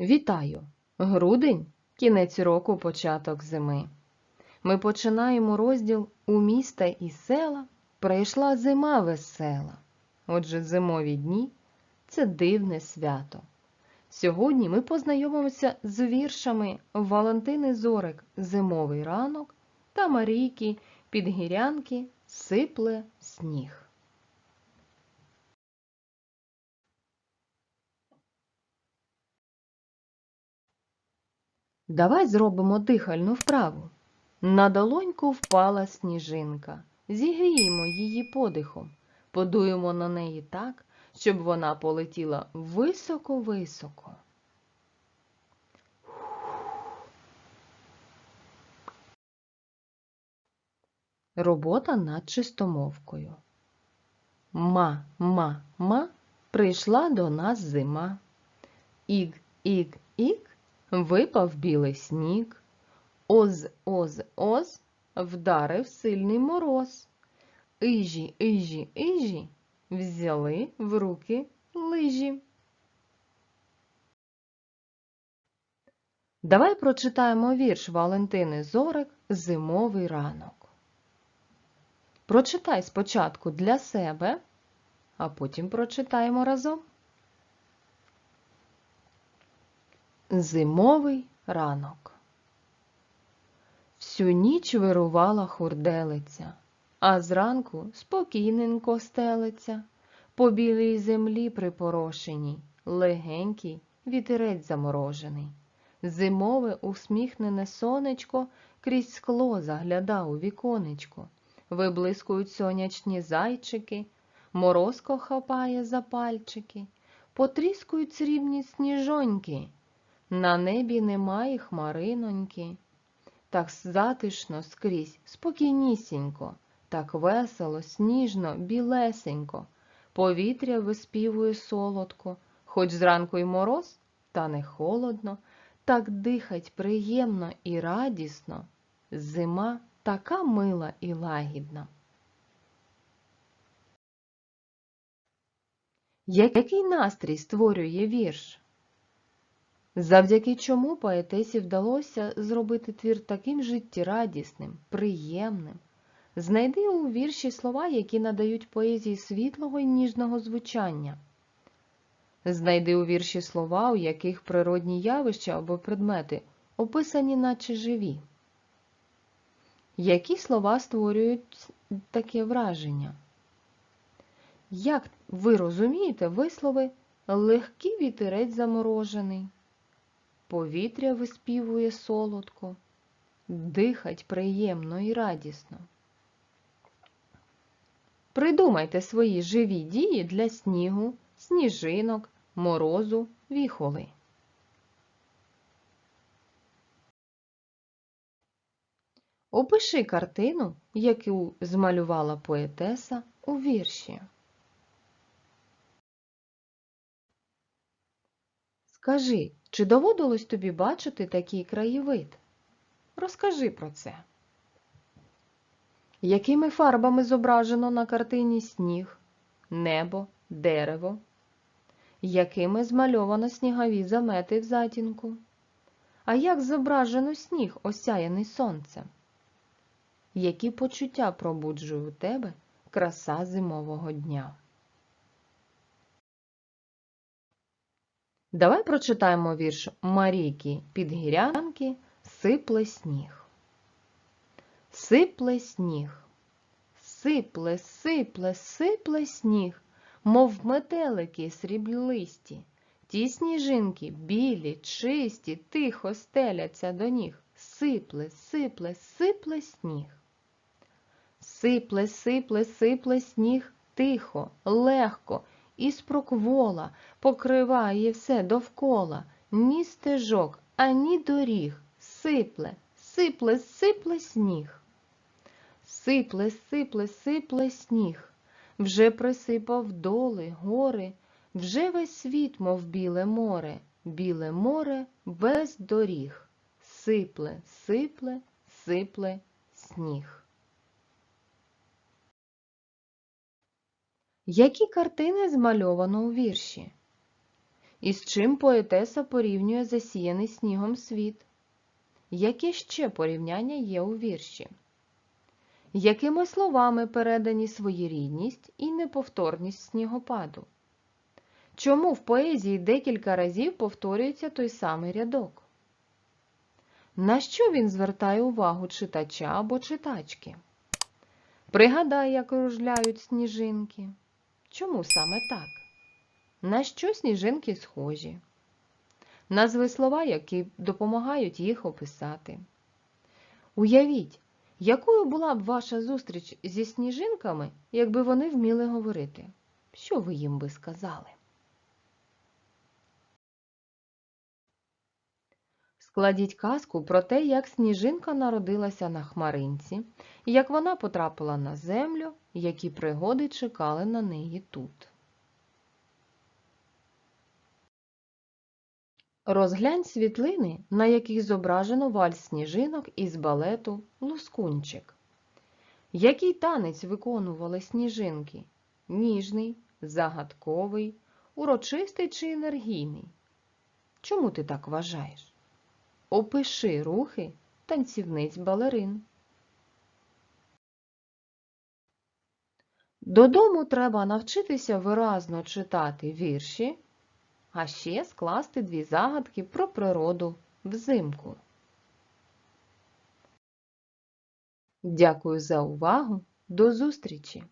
Вітаю! Грудень кінець року, початок зими. Ми починаємо розділ у міста і села прийшла зима весела. Отже, зимові дні це дивне свято. Сьогодні ми познайомимося з віршами Валентини Зорик Зимовий ранок та Марійки Підгірянки Сипле сніг. Давай зробимо дихальну вправу. На долоньку впала сніжинка. Зігріємо її подихом, подуємо на неї так, щоб вона полетіла високо-високо. Робота над чистомовкою. Ма, ма, ма, прийшла до нас зима. Іг, іг, іг, випав білий сніг. Оз, оз, оз, вдарив сильний мороз. Ижі, ижі, ижі, взяли в руки лижі. Давай прочитаємо вірш Валентини Зорик Зимовий ранок. Прочитай спочатку для себе, а потім прочитаємо разом. Зимовий ранок. Всю ніч вирувала хурделиця, а зранку спокійненько стелиться, по білій землі припорошеній, легенький вітерець заморожений. Зимове усміхнене сонечко крізь скло загляда у віконечко. Виблискують сонячні зайчики, морозко хапає за пальчики, потріскують срібні сніжоньки. На небі немає хмариноньки. Так затишно скрізь, спокійнісінько, так весело, сніжно, білесенько. Повітря виспівує солодко, хоч зранку й мороз, та не холодно, так дихать приємно і радісно. Зима така мила і лагідна. Який настрій створює вірш? Завдяки чому поетесі вдалося зробити твір таким життєрадісним, приємним. Знайди у вірші слова, які надають поезії світлого і ніжного звучання. Знайди у вірші слова, у яких природні явища або предмети описані наче живі. Які слова створюють таке враження? Як ви розумієте вислови легкий вітерець заморожений? Повітря виспівує солодко, дихать приємно і радісно. Придумайте свої живі дії для снігу, сніжинок, морозу, віхоли. Опиши картину, яку змалювала поетеса у вірші. Скажи, чи доводилось тобі бачити такий краєвид? Розкажи про це. Якими фарбами зображено на картині сніг, небо, дерево? Якими змальовано снігові замети в затінку? А як зображено сніг, осяяний сонцем? Які почуття пробуджує у тебе краса зимового дня? Давай прочитаємо вірш Марійки Підгірянки Сипле сніг. Сипле сніг, сипле, сипле, сипле сніг, мов метелики сріблисті. Ті сніжинки білі, чисті, тихо стеляться до ніг. Сипле, сипле, сипле сніг. Сипле, сипле, сипле сніг тихо, легко, і спроквола покриває все довкола, ні стежок, ані доріг. Сипле, сипле, сипле сніг. Сипле, сипле, сипле сніг. Вже присипав доли, гори, вже весь світ, мов біле море, біле море без доріг. Сипле, сипле, сипле сніг. Які картини змальовано у вірші? Із чим поетеса порівнює засіяний снігом світ? Яке ще порівняння є у вірші? Якими словами передані своєрідність і неповторність снігопаду? Чому в поезії декілька разів повторюється той самий рядок? На що він звертає увагу читача або читачки? Пригадай, як кружляють сніжинки. Чому саме так? На що сніжинки схожі? Назви слова, які допомагають їх описати. Уявіть, якою була б ваша зустріч зі сніжинками, якби вони вміли говорити? Що ви їм би сказали? Складіть казку про те, як сніжинка народилася на хмаринці, як вона потрапила на землю, які пригоди чекали на неї тут. Розглянь світлини, на яких зображено вальс сніжинок із балету Лускунчик. Який танець виконували сніжинки? Ніжний, загадковий, урочистий чи енергійний? Чому ти так вважаєш? Опиши рухи танцівниць балерин. Додому треба навчитися виразно читати вірші, а ще скласти дві загадки про природу взимку. Дякую за увагу. До зустрічі!